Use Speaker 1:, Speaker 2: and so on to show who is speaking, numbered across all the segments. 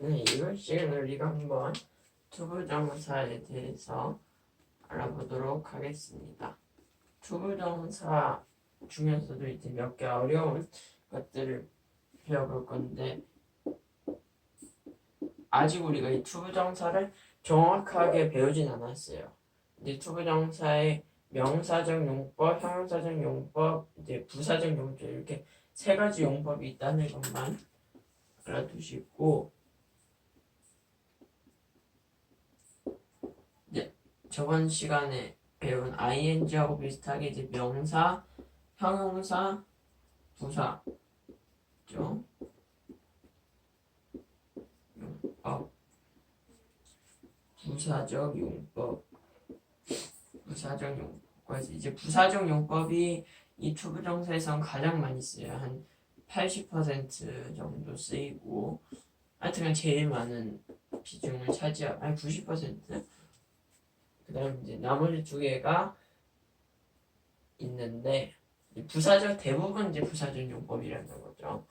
Speaker 1: 네, 시간에 우리가 한번 투부정사에 대해서 알아보도록 하겠습니다. 투부정사 중에서도 이제 몇 개 어려운 것들을 배워볼 건데 아직 우리가 이 투부정사를 정확하게 배우진 않았어요. 이제 투부정사의 명사적 용법, 형용사적 용법, 이제 부사적 용법 이렇게 세 가지 용법이 있다는 것만 알아두시고 이제 저번 시간에 배운 ing하고 비슷하게 이제 명사, 형용사, 부사 죠 용법 부사적 용법 부사적 용법까지 이제 부사적 용법이 이 투부 정사에선 가장 많이 쓰여요. 한 80% 정도 쓰이고 하여튼 제일 많은 비중을 차지하고 아니 90% 그다음 이제 나머지 두 개가 있는데 이 부사적 대부분 이제 부사적 용법이라는 거죠.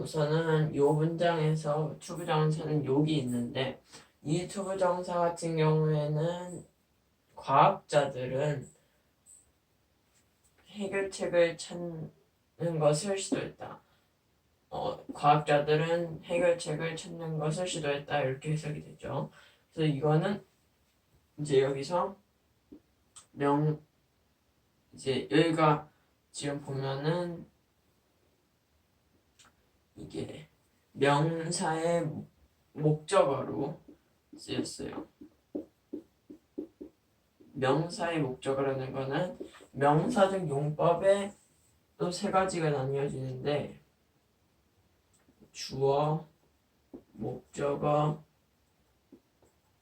Speaker 1: 우선은 요 문장에서 투부정사는 욕이 있는데 이 투부정사 같은 경우에는 과학자들은 해결책을 찾는 것을 시도했다. 어, 과학자들은 해결책을 찾는 것을 시도했다 이렇게 해석이 되죠. 그래서 이거는 이제 여기서 명 이제 여기가 지금 보면은 이게 명사의 목적어로 쓰였어요. 명사의 목적어라는 거는 명사적 용법에 또 세 가지가 나뉘어지는데 주어, 목적어,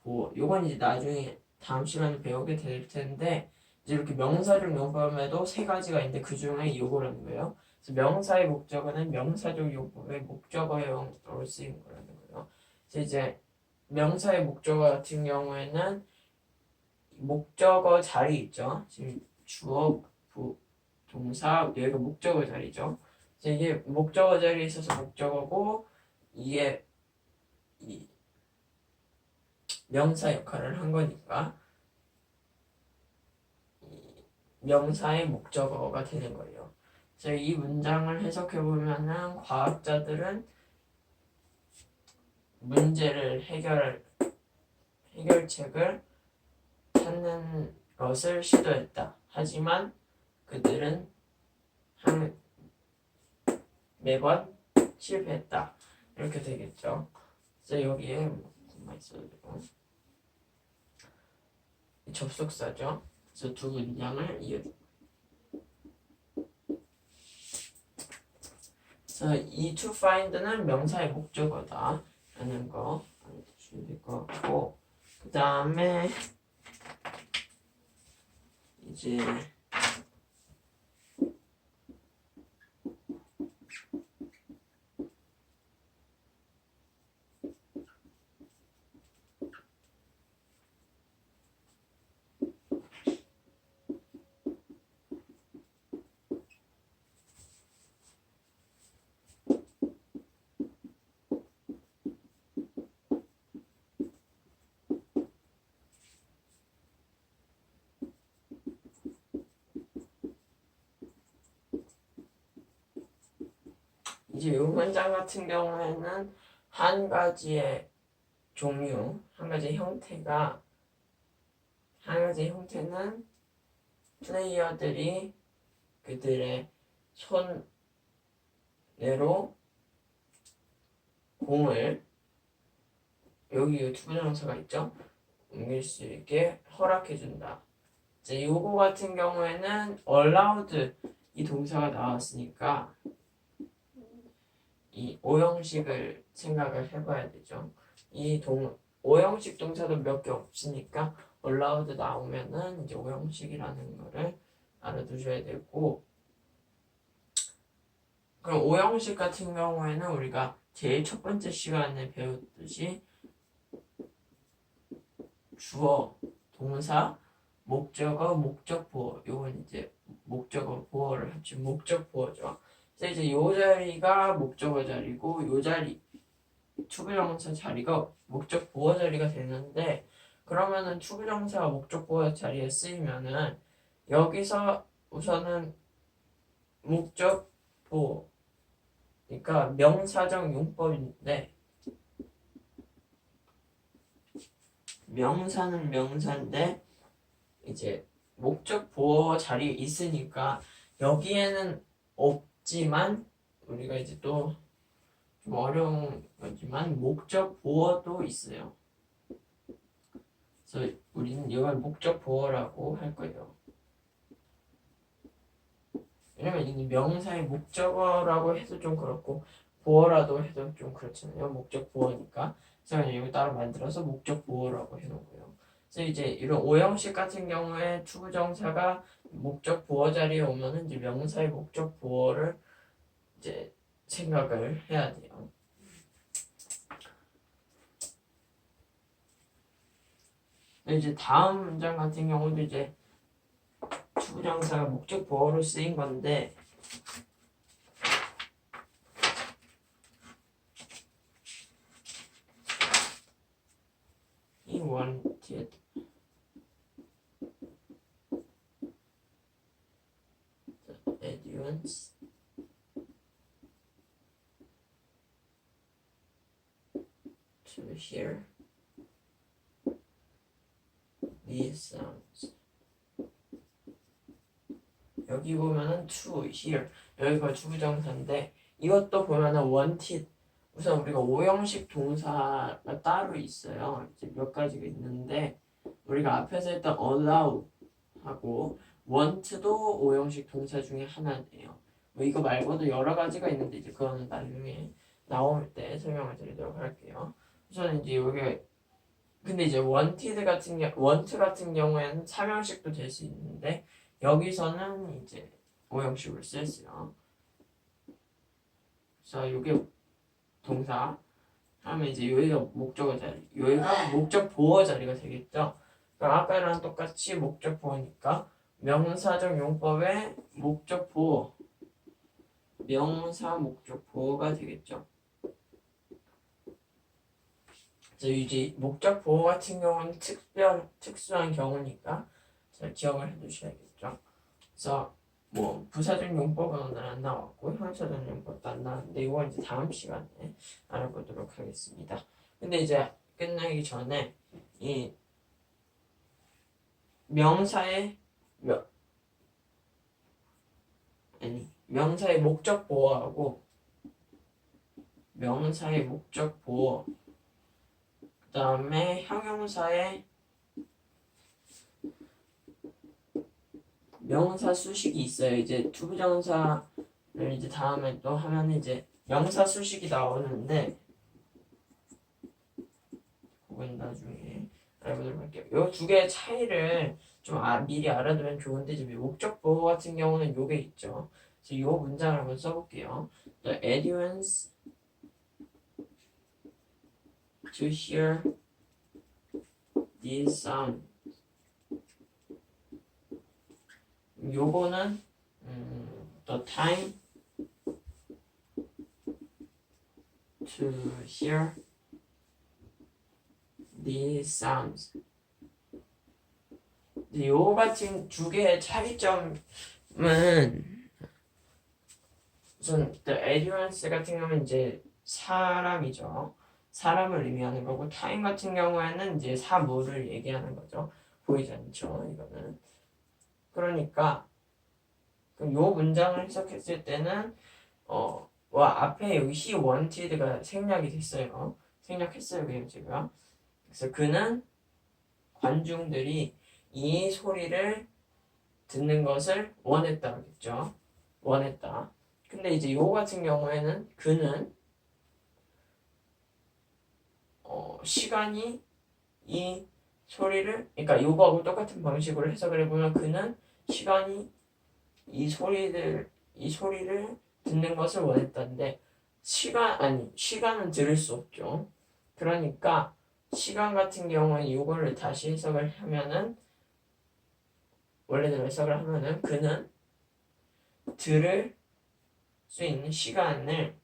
Speaker 1: 보어. 요건 이제 나중에 다음 시간에 배우게 될 텐데 이제 이렇게 명사적 용법에도 세 가지가 있는데 그 중에 요거라는 거예요. 명사의 목적어는 명사적 용법의 목적어형으로 쓰인 거라는 거예요. 그래서 이제 명사의 목적어 같은 경우에는 목적어 자리 있죠. 지금 주어, 부, 동사 여기가 목적어 자리죠. 그래서 이게 목적어 자리에 있어서 목적어고 이게 이 명사 역할을 한 거니까 이 명사의 목적어가 되는 거예요. 그래서 이 문장을 해석해 보면은 과학자들은 문제를 해결 해결책을 찾는 것을 시도했다. 하지만 그들은 한 매번 실패했다. 이렇게 되겠죠. 그래서 여기에 뭐가 있어요? 접속사죠. 그래서 두 문장을 이어 그래서 이 to find는 명사의 목적어다 라는 거 알아두시면 될 것 같고 그 다음에 이제 이제 이 문장 같은 경우에는 한 가지의 종류, 한 가지 형태가 한 가지 형태는 플레이어들이 그들의 손으로 공을 여기 투부정사가 있죠? 옮길 수 있게 허락해 준다. 이제 요거 같은 경우에는 allowed 이 동사가 나왔으니까 이 오형식을 생각을 해봐야 되죠. 이 동, 오형식 동사도 몇 개 없으니까 allowed 나오면은 이제 오형식이라는 거를 알아두셔야 되고 그럼 오형식 같은 경우에는 우리가 제일 첫 번째 시간에 배웠듯이 주어, 동사, 목적어, 목적 보어 요건 이제 목적어 보어를 합친 목적 보어죠. 그래서 이제 요 자리가 목적어 자리고 요 자리 투부정사 자리가 목적 보어 자리가 되는데 그러면은 투부정사가 목적 보어 자리에 쓰이면은 여기서 우선은 목적 보어 그러니까 명사적 용법인데 명사는 명사인데 이제 목적 보어 자리에 있으니까 여기에는 없 지만 우리가 이제 또 좀 어려운 거지만 목적 보어도 있어요. 그래서 우리는 이걸 목적 보어라고 할 거예요. 왜냐면 이 명사의 목적어라고 해도 좀 그렇고 보어라도 해도 좀 그렇잖아요. 목적 보어니까. 그래서 이거 따로 만들어서 목적 보어라고 해놓고요. 그래서 이제 이런 오형식 같은 경우에 투부정사가 목적 보어 자리에 오면은 이제 명사의 목적 보어를 이제 생각을 해야 돼요. 이제 다음 문장 같은 경우도 이제 투부정사가 목적 보어로 쓰인 건데 he the audience to hear these sounds. 여기 보면은 to hear 여기가 주부정사인데 이것도 보면은 wanted 우선 우리가 오형식 동사가 따로 있어요. 이제 몇 가지가 있는데 우리가 앞에서 했던 allow 하고 want도 오형식 동사 중에 하나네요. 뭐 이거 말고도 여러 가지가 있는데 이제 그거는 나중에 나올 때 설명을 드리도록 할게요. 우선 이제 여기 근데 이제 wanted 같은 경 want 같은 경우에는 삼형식도 될 수 있는데 여기서는 이제 오형식을 쓰였어요. 그래서 이게 동사 하면 이제 여기가 목적어 자리 여기가 목적 보어 자리가 되겠죠. 그럼 아까랑 똑같이 목적 보어니까 명사적 용법의 목적 보어 명사 목적 보어가 되겠죠. 그래서 이제 목적 보호 같은 경우는 특별 특수한 경우니까 잘 기억을 해두셔야겠죠. 그래서 뭐 부사적 용법은 오늘 안 나왔고 형사적 용법도 안 나왔는데 이건 이제 다음 시간에 알아보도록 하겠습니다. 근데 이제 끝나기 전에 이 명사의 명 아니 명사의 목적 보호하고 명사의 목적 보호 그 다음에 형용사의 명사 수식이 있어요. 이제 투부정사를 이제 다음에 또 하면 이제 명사 수식이 나오는데 그건 나중에 알아보도록 할게요. 이두 개의 차이를 좀 아, 미리 알아두면 좋은데 지금 목적 보호 같은 경우는 요게 있죠. 그래서 이 문장을 한번 써볼게요. The audience to hear these sound. 요거는 음, the time to hear these sounds. 요 같은 두 개의 차이점은 우선 the audience 같은 경우는 이제 사람이죠. 사람을 의미하는 거고 타임 같은 경우에는 이제 사물을 얘기하는 거죠. 보이지 않죠. 이거는 그러니까 그럼 요 문장을 해석했을 때는 어, 와 앞에 여기 he wanted가 생략이 됐어요. 생략했어요, 그냥 제가. 그래서 그는 관중들이 이 소리를 듣는 것을 원했다겠죠. 원했다. 근데 이제 요 같은 경우에는 그는 어, 시간이 이 소리를 그러니까 요거하고 똑같은 방식으로 해석을 해보면 그는 시간이 이 소리들 이 소리를 듣는 것을 원했다는데 시간 아니 시간은 들을 수 없죠. 그러니까 시간 같은 경우에 이거를 다시 해석을 하면은 원래대로 해석을 하면은 그는 들을 수 있는 시간을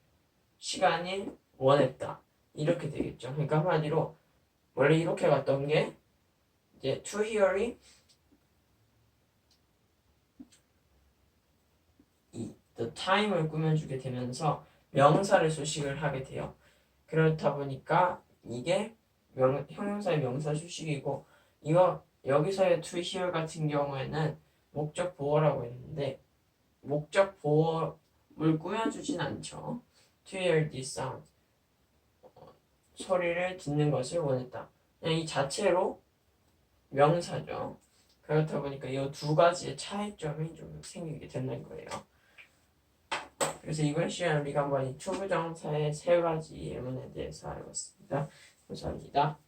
Speaker 1: 시간이 원했다 이렇게 되겠죠. 그러니까 한마디로 원래 이렇게 갔던 게 이제 to hear이 이 the time을 꾸며주게 되면서 명사를 수식을 하게 돼요. 그렇다 보니까 이게 명, 형용사의 명사 수식이고 이거 여기서의 to hear 같은 경우에는 목적 보어라고 했는데 목적 보어를 꾸며주진 않죠. to hear this sound 어, 소리를 듣는 것을 원했다. 그냥 이 자체로 명사죠. 그렇다 보니까 이 두 가지의 차이점이 좀 생기게 되는 거예요. 그래서 이번 시간에 우리가 한번 이 투부정사의 세 가지 예문에 대해서 알아봤습니다. 감사합니다.